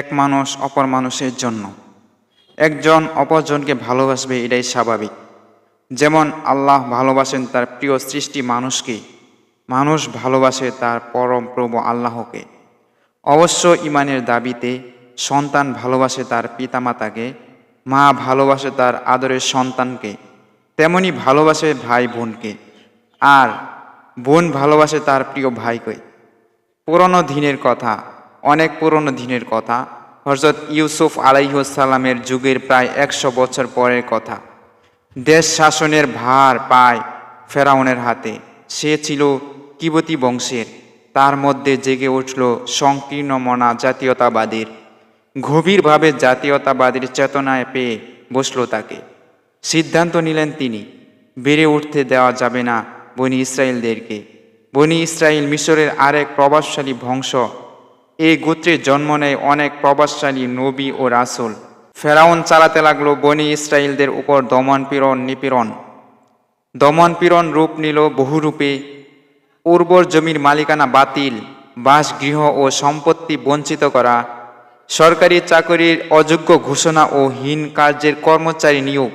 এক মানুষ অপর মানুষের জন্য। একজন অপরজনকে ভালোবাসবে এটাই স্বাভাবিক। যেমন আল্লাহ ভালোবাসেন তার প্রিয় সৃষ্টি মানুষকে, মানুষ ভালোবাসে তার পরম প্রভু আল্লাহকে। অবশ্য ইমানের দাবিতে সন্তান ভালোবাসে তার পিতামাতাকে, মা ভালোবাসে তার আদরের সন্তানকে, তেমনি ভালোবাসে ভাই বোনকে, আর বোন ভালোবাসে তার প্রিয় ভাইকে। পুরনো দিনের কথা অনেক পুরনো দিনের কথা। হজরত ইউসুফ আলাইসাল্লামের যুগের প্রায় একশো বছর পরের কথা। দেশ শাসনের ভার পায় ফেরাউনের হাতে। সে ছিল কিবতী বংশের। তার মধ্যে জেগে উঠল সংকীর্ণ মনা জাতীয়তাবাদের। গভীরভাবে জাতীয়তাবাদীর চেতনায় পেয়ে বসল তাকে। সিদ্ধান্ত নিলেন তিনি, বেড়ে উঠতে দেওয়া যাবে না বনি ইসরায়েলদেরকে বনি ইসরায়েল মিশরের আরেক প্রভাবশালী বংশ এই গোত্রে জন্ম নেয় অনেক প্রভাবশালী নবী ও রাসুল। ফেরাউন চালাতে লাগল বনি ইসরায়েলদের উপর দমন পীড়ন, নিপীড়ন। দমন পীড়ন রূপ নিল বহুরূপে। উর্বর জমির মালিকানা বাতিল, বাসগৃহ ও সম্পত্তি বঞ্চিত করা, সরকারি চাকরির অযোগ্য ঘোষণা ও হীন কার্যের কর্মচারী নিয়োগ,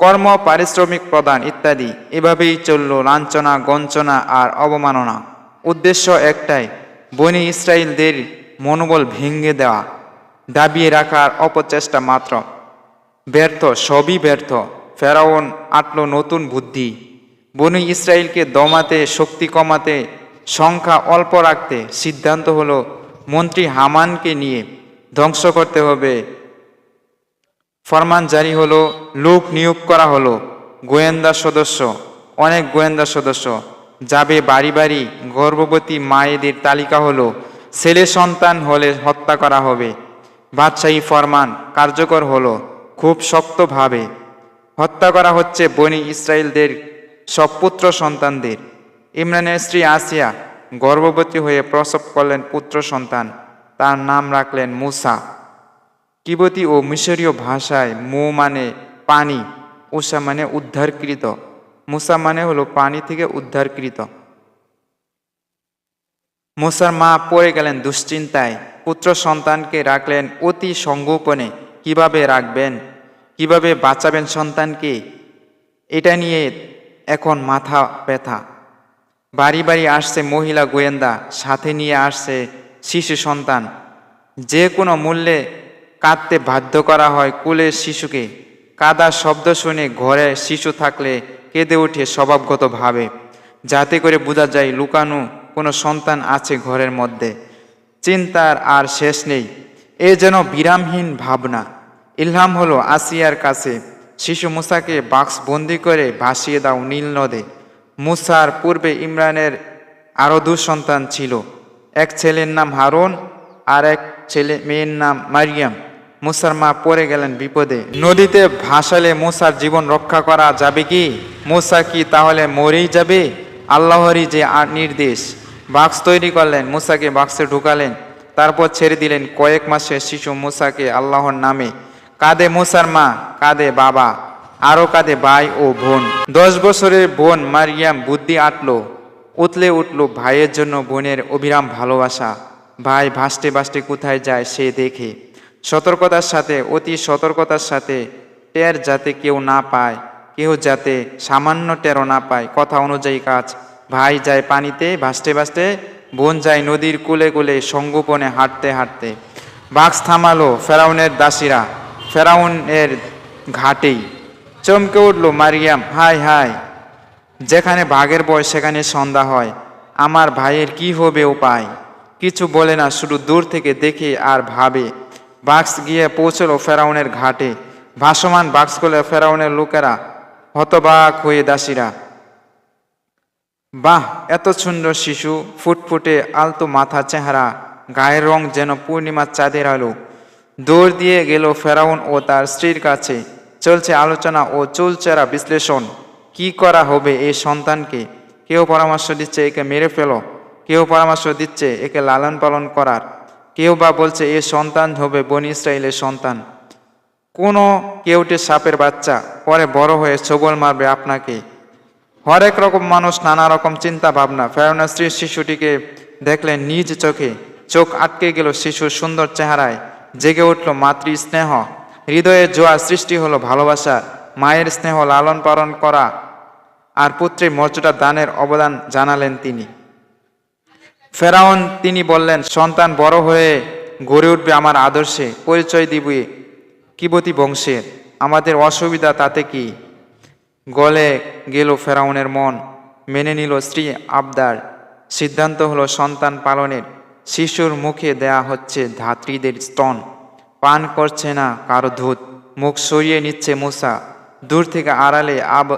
কর্ম পারিশ্রমিক প্রদান ইত্যাদি। এভাবেই চলল লাঞ্ছনা, গঞ্চনা আর অবমাননা। উদ্দেশ্য একটাই বনি ইসরায়েলদের মনোবল ভেঙে দেওয়া, দাবিয়ে রাখার অপচেষ্টা মাত্র। ব্যর্থ, সবই ব্যর্থ। ফেরাউন আটল নতুন বুদ্ধি। বনি ইসরায়েলকে দমাতে, শক্তি কমাতে, সংখ্যা অল্প রাখতে সিদ্ধান্ত হলো মন্ত্রী হামানকে নিয়ে ধ্বংস করতে হবে। ফরমান জারি হলো, লোক নিয়োগ করা হলো। গোয়েন্দা সদস্য, অনেক গোয়েন্দা সদস্য যাবে বাড়ি বাড়ি গর্ভবতী মায়েদের তালিকা হলো, ছেলে সন্তান হলে হত্যা করা হবে। বাদশাহী ফরমান কার্যকর হলো, খুব শক্তভাবে। হত্যা করা হচ্ছে বনি ইসরায়েলদের সব পুত্র সন্তানদের। ইমরানের স্ত্রী আসিয়া গর্ভবতী হয়ে প্রসব করলেন পুত্র সন্তান, তার নাম রাখলেন মুসা। কিবতী ও মিশরীয় ভাষায় মো মানে পানি, উষা মানে উদ্ধারকৃত। মুসা মানে হলো পানি থেকে উদ্ধারকৃত। মুসার মা পড়ে গেলেন দুশ্চিন্তায়। পুত্র সন্তানকে রাখলেন অতি সংগোপনে। কীভাবে রাখবেন? কীভাবে বাঁচাবেন সন্তানকে? এটা নিয়ে এখন মাথা ব্যথা। বাড়ি বাড়ি আসছে মহিলা গোয়েন্দা, সাথে নিয়ে আসছে শিশু সন্তান। যে কোনো মূল্যে কাঁদতে বাধ্য করা হয় কুলের শিশুকে। কাদার শব্দ শুনে ঘরে শিশু থাকলে কেঁদে ওঠে স্বভাবগতভাবে। যাতে করে বোঝা যায় লুকানো কোনো সন্তান আছে ঘরের মধ্যে। চিন্তার আর শেষ নেই। এ যেন বিরামহীন ভাবনা। ইলহাম হলো আসিয়ার কাছে, শিশু মুসাকে বাক্স বন্দি করে ভাসিয়ে দাও নীল নদে। মুসার পূর্বে ইমরানের আরও দু সন্তান ছিল। এক ছেলের নাম হারুন আর এক ছেলে মেয়ের নাম মারিয়াম। মুসার মা পড়ে গেলেন বিপদে। নদীতে ভাসালে মুসার জীবন রক্ষা করা যাবে কি? মুসা কি তাহলে মরেই যাবে? আল্লাহরই যে নির্দেশ। বাক্স তৈরি করলেন, মুসাকে বাক্সে ঢুকালেন। তারপর ছেড়ে দিলেন। কয়েক মাসের শিশু মুসাকে আল্লাহর নামে। কাঁদে মুসার মা, কাঁদে বাবা, আরও কাঁদে ভাই ও বোন। দশ বছরের বোন মারিয়াম বুদ্ধি আটলো। উতলে উঠল ভাইয়ের জন্য বোনের অবিরাম ভালোবাসা। ভাই ভাসতে ভাসতে কোথায় যায় সে দেখে। সতর্কতার সাথে, অতি সতর্কতার সাথে টের যাতে কেউ না পায়। কেউ যাতে সামান্য টেরো না পায়। কথা অনুযায়ী কাজ, ভাই যায় পানিতে, ভাসতে ভাসতে বোন যায় নদীর কুলে কুলে সঙ্গোপনে হাঁটতে হাঁটতে। বাক্স থামালো ফেরাউনের দাসীরা, ফেরাউনের ঘাটেই। চমকে উঠল মারিয়াম হাই হাই যেখানে বাঘের বয় সেখানে সন্ধ্যা হয়, আমার ভাইয়ের কি হবে উপায়? কিছু বলে না, শুধু দূর থেকে দেখে আর ভাবে। বাক্স গিয়ে পৌঁছলো ফেরাউনের ঘাটে। ভাসমান বাক্সগুলো ফেরাউনের লোকেরা হতবাক হয়ে দাসীরা, বাহ, এত সুন্দর শিশু, ফুটফুটে আলতো মাথা চেহারা, গায়ের রং যেন পূর্ণিমার চাঁদের আলো। দৌড় দিয়ে গেল ফেরাউন ও তার স্ত্রীর কাছে। চলছে আলোচনা ও চুলচেরা বিশ্লেষণ। কি করা হবে এই সন্তানকে? কেউ পরামর্শ দিচ্ছে একে মেরে ফেলো। কেউ পরামর্শ দিচ্ছে একে লালন পালন করার। কেউ বা বলছে এ সন্তান হবে বনি ইসরায়েলের সন্তান। কোনো কেউটে সাপের বাচ্চা পরে বড় হয়ে সবল মারবে আপনাকে। হরেক রকম মানুষ নানা রকম চিন্তা ভাবনা ফেরাউনের স্ত্রী শিশুটিকে দেখলেন নিজ চোখে চোখ আটকে গেল শিশুর সুন্দর চেহারায়, জেগে উঠল মাতৃ স্নেহ হৃদয়ে জোয়ার সৃষ্টি হলো ভালোবাসা, মায়ের স্নেহ লালন পালন করা আর পুত্রের মর্যাদা দানের অবদান জানালেন তিনি। ফেরাউন, তিনি বললেন, সন্তান বড় হয়ে গড়ে উঠবে আমার আদর্শে, পরিচয় দিবে কিবতী বংশের আমাদের অসুবিধা তাতে কি? গলে গেল ফেরাউনের মন, মেনে নিল স্ত্রী আবদার। সিদ্ধান্ত হলো সন্তান পালনের। শিশুর মুখে দেয়া হচ্ছে ধাত্রীদের স্তন। পান করছে না কারও ধূত। মুখ সরিয়ে নিচ্ছে মূসা। দূর থেকে আড়ালে আব,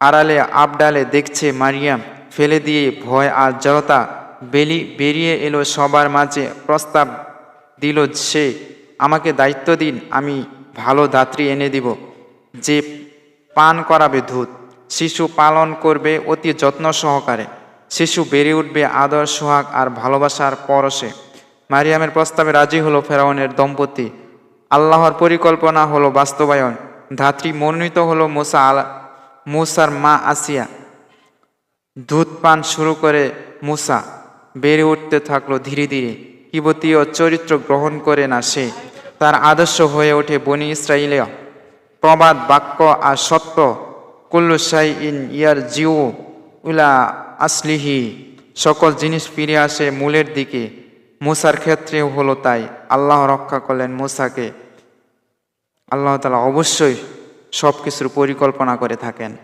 আড়ালে আবডালে দেখছে মারিয়াম। ফেলে দিয়ে ভয় আর জড়তা। বেলি বেরিয়ে এলো সবার মাঝে প্রস্তাব দিল সে। আমাকে দায়িত্ব দিন, আমি ভালো দাত্রী এনে দিব। যে পান করাবে দুধ শিশু পালন করবে অতি যত্ন সহকারে। শিশু বেড়ে উঠবে আদর, সোহাগ আর ভালোবাসার পরশে। মারিয়ামের প্রস্তাবে রাজি হলো ফেরাউনের দম্পতি। আল্লাহর পরিকল্পনা হলো বাস্তবায়ন। ধাত্রী মনোনীত হলো মোসা আলা, মুসার মা আসিয়া। দুধ পান শুরু করে মুসা। বেড়ে উঠতে থাকল ধীরে ধীরে। কিবতীয় চরিত্র গ্রহণ করে না সে। তার আদর্শ হয়ে ওঠে বনি ইসরায়েলীয় প্রবাদ, বাক্য আর সত্য, কুল্লু সাই ইন ইয়ার জিউ উলা আসলিহি। সকল জিনিস ফিরে আসে মূলের দিকে। মুসার ক্ষেত্রেও হলো তাই। আল্লাহ রক্ষা করলেন মুসাকে। আল্লাহ তালা অবশ্যই সব কিছুর পরিকল্পনা করে থাকেন।